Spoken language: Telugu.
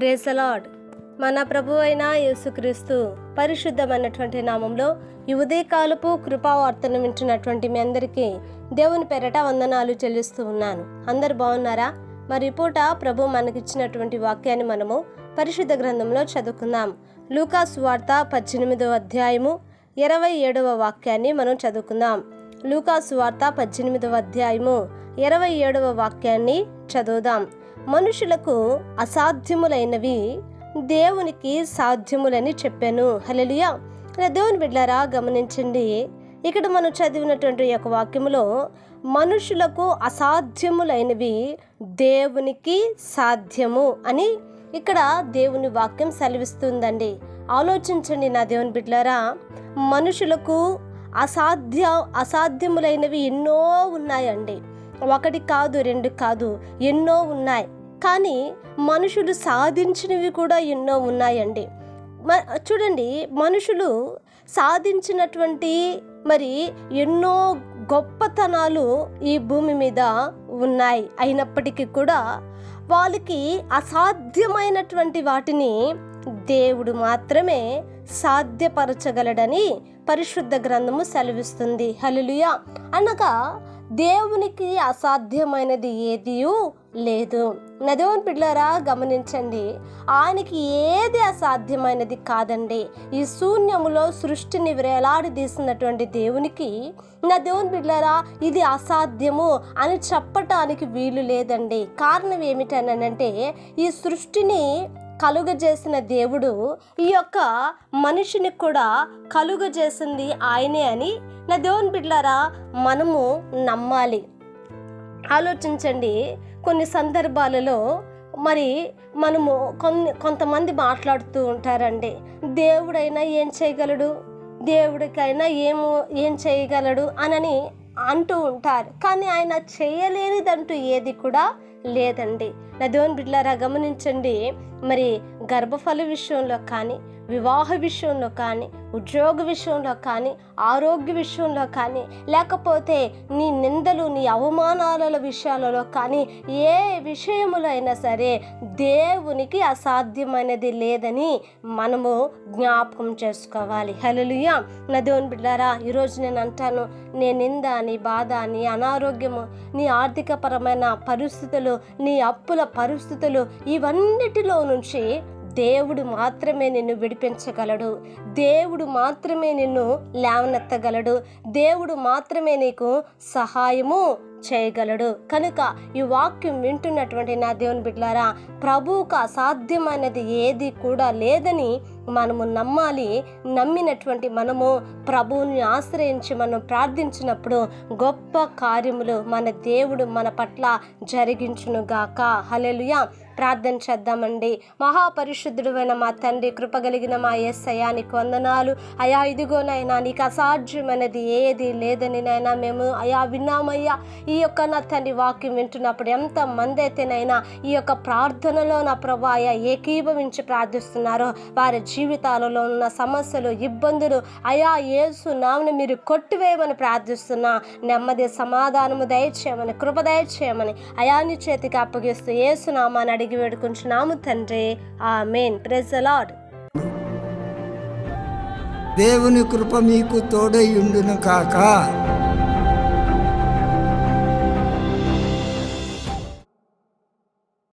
ప్రేసలాడ్ మన ప్రభు అయిన యేసుక్రీస్తు పరిశుద్ధమైనటువంటి నామంలో ఈ ఉదయకాలపు కృపావార్తను వింటున్నటువంటి మీ అందరికీ దేవుని పెరట వందనాలు చెల్లిస్తూ ఉన్నాను. అందరు బాగున్నారా? మరి పూట ప్రభు మనకిచ్చినటువంటి వాక్యాన్ని మనము పరిశుద్ధ గ్రంథంలో చదువుకుందాం. లూకాస్ వార్త పద్దెనిమిదవ అధ్యాయము ఇరవై ఏడవ వాక్యాన్ని మనం చదువుకుందాం. లూకాస్ వార్త పద్దెనిమిదవ అధ్యాయము ఇరవై ఏడవ వాక్యాన్ని చదువుదాం. మనుషులకు అసాధ్యములైనవి దేవునికి సాధ్యములని చెప్పాను. హలలియా దేవుని బిడ్డారా గమనించండి. ఇక్కడ మనం చదివినటువంటి యొక్క వాక్యములో మనుషులకు అసాధ్యములైనవి దేవునికి సాధ్యము అని ఇక్కడ దేవుని వాక్యం సెలవిస్తుందండి. ఆలోచించండి నా దేవుని బిడ్లారా మనుషులకు అసాధ్య అసాధ్యములైనవి ఎన్నో ఉన్నాయండి. ఒకటి కాదు రెండు కాదు ఎన్నో ఉన్నాయి. కానీ మనుషులు సాధించినవి కూడా ఎన్నో ఉన్నాయండి. మ- చూడండి మనుషులు సాధించినటువంటి మరి ఎన్నో గొప్పతనాలు ఈ భూమి మీద ఉన్నాయి. అయినప్పటికీ కూడా వాళ్ళకి అసాధ్యమైనటువంటి వాటిని దేవుడు మాత్రమే సాధ్యపరచగలడని పరిశుద్ధ గ్రంథము సెలవిస్తుంది. హలులుయా అనగా దేవునికి అసాధ్యమైనది ఏదియూ లేదు. నదేవన్ పిల్లరా గమనించండి. ఆయనకి ఏది అసాధ్యమైనది కాదండి. ఈ శూన్యములో సృష్టిని వేలాడదీసినటువంటి దేవునికి నా దేవుని బిడ్డలారా ఇది అసాధ్యము అని చెప్పటానికి వీలు లేదండి. కారణం ఏమిటనంటే ఈ సృష్టిని కలుగజేసిన దేవుడు ఈ యొక్క మనిషిని కూడా కలుగజేసింది ఆయనే అని. నా దేవుని బిడ్డలారా మనము నమ్మాలి. ఆలోచించండి. కొన్ని సందర్భాలలో మరి మనము కొన్ని కొంతమంది మాట్లాడుతూ ఉంటారండి. దేవుడైనా ఏం చేయగలడు? దేవుడికైనా ఏమో ఏం చేయగలడు? అనని అంటూ ఉంటారు. కానీ ఆయన చేయలేనిదంటూ ఏది కూడా లేదండి. నా దేవుని బిడ్డలారా గమనించండి. మరి గర్భఫల విషయంలో కానీ వివాహ విషయంలో కానీ ఉద్యోగ విషయంలో కానీ ఆరోగ్య విషయంలో కానీ లేకపోతే నీ నిందలు నీ అవమానాల విషయాలలో కానీ ఏ విషయములో అయినా సరే దేవునికి అసాధ్యమైనది లేదని మనము జ్ఞాపకం చేసుకోవాలి. హలలుయా నా దేవుని బిడ్డారా ఈరోజు నేను అంటాను నీ నింద నీ బాధ నీ అనారోగ్యము నీ ఆర్థికపరమైన పరిస్థితులు నీ అప్పుల పరిస్థితులు ఇవన్నిటిలో నుంచి దేవుడు మాత్రమే నిన్ను విడిపించగలడు. దేవుడు మాత్రమే నిన్ను లేవనెత్తగలడు. దేవుడు మాత్రమే నీకు సహాయము చేయగలడు. కనుక ఈ వాక్యం వింటున్నటువంటి నా దేవుని బిడ్డలారా ప్రభువుకు అసాధ్యమైనది ఏది కూడా లేదని మనము నమ్మాలి నమ్మినటువంటి మనము ప్రభువుని ఆశ్రయించి మనం ప్రార్థించినప్పుడు గొప్ప కార్యములు మన దేవుడు మన పట్ల జరిగించునుగాక. హలెలుయా ప్రార్థన చేద్దామండి. మహాపరిశుద్ధుడువైన మా తండ్రి కృపగలిగిన మా ఎస్ అయానికి వందనాలు. అయా ఇదిగోనైనా నీకు అసాధ్యమైనది ఏది లేదని నైనా మేము అయా విన్నామయ్యా. ఈ యొక్క నా తండ్రి వాక్యం వింటున్నప్పుడు ఎంత మంది అయితేనైనా ఈ యొక్క ప్రార్థనలో నా ప్రభా అయా ఏకీభవించి ప్రార్థిస్తున్నారో వారి జీవితాలలో ఉన్న సమస్యలు ఇబ్బందులు అయా ఏసు నామని మీరు కొట్టివేయమని ప్రార్థిస్తున్నా. నెమ్మది సమాధానము దయచేయమని కృప దయచేయమని అయాని చేతికి అప్పగిస్తూ ఏసు నామాన్ని అడిగి వేడుకుంటున్నాము తండ్రి. ఆ మెయిన్ ప్రెజ్ లాడ్ దేవుని కృప మీకు తోడై ఉండును కాక.